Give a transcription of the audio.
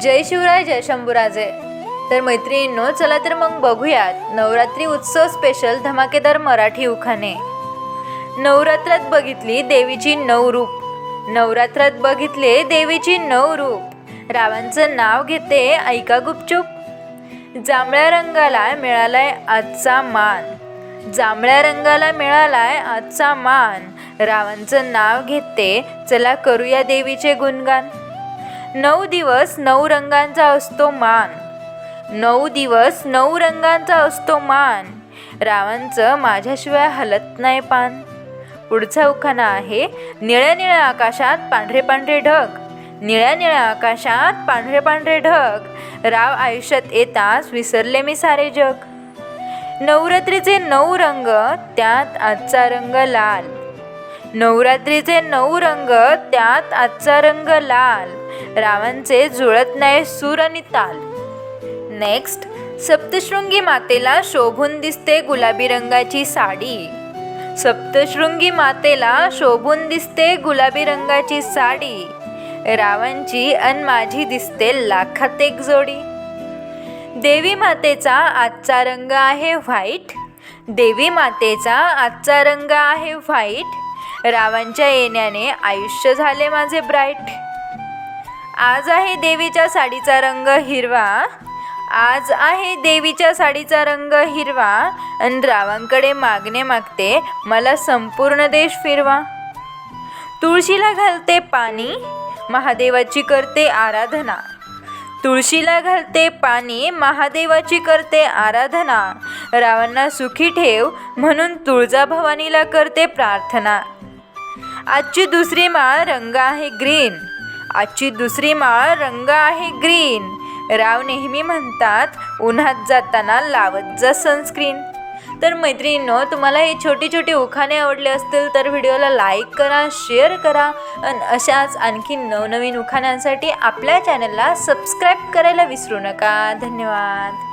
जय शिवराय जय शंभूराजे. तर मैत्रिणींनो चला तर मग बघूयात नवरात्री उत्सव स्पेशल धमाकेदार मराठी उखाणे. नवरात्रात बघितली देवीची नऊ रूप. नवरात्रात बघितले देवीची नऊ रूप. रावांचं नाव घेते ऐका गुपचूप. जांभळ्या रंगाला मिळालाय आजचा मान. जांभळ्या रंगाला मिळालाय आजचा मान. रावांचं नाव घेते चला करूया देवीचे गुणगान. नऊ दिवस नऊ रंगांचा असतो मान. नऊ दिवस नऊ रंगांचा असतो मान. रावांचं माझ्याशिवाय हलत नाही पान. पुढचा उखाणा आहे निळ्या निळ्या आकाशात पांढरे पांढरे ढग. निळ्या निळ्या आकाशात पांढरे पांढरे ढग. राव आयुष्यात येताच विसरले मी सारे जग. नवरात्रीचे नऊ रंग त्यात आजचा रंग लाल. नवरात्रीचे नऊ रंग त्यात आजचा रंग लाल. रावांचे जुळत नाही सूर आणि ताल. नेक्स्ट सप्तशृंगी मातेला शोभून दिसते गुलाबी रंगाची साडी. सप्तशृंगी मातेला शोभून दिसते गुलाबी रंगाची साडी. रावांची अन माझी दिसते लाखात एक जोडी. देवी मातेचा आजचा रंग आहे व्हाईट. देवी मातेचा आजचा रंग आहे व्हाईट. रावांच्या येण्याने आयुष्य झाले माझे ब्राईट. आज आहे देवीच्या साडीचा रंग हिरवा. आज आहे देवीच्या साडीचा रंग हिरवा. आणि रावांकडे मागणे मागते मला संपूर्ण देश फिरवा. तुळशीला घालते पाणी महादेवाची करते आराधना. तुळशीला घालते पाणी महादेवाची करते आराधना. रावांना सुखी ठेव म्हणून तुळजाभवानीला करते प्रार्थना. आजची दुसरी माळ रंग आहे ग्रीन. आजची दुसरी माळ रंग आहे ग्रीन. राव नेहमी म्हणतात उन्हात जाताना लावत जा सनस्क्रीन तर मैत्रिणींनो तुम्हाला हे छोटी छोटी उखाणे आवडले असतील तर व्हिडिओला लाईक करा शेअर करा आणि अशाच आणखी नवनवीन उखाण्यांसाठी आपल्या चॅनलला सबस्क्राईब करायला विसरू नका. धन्यवाद.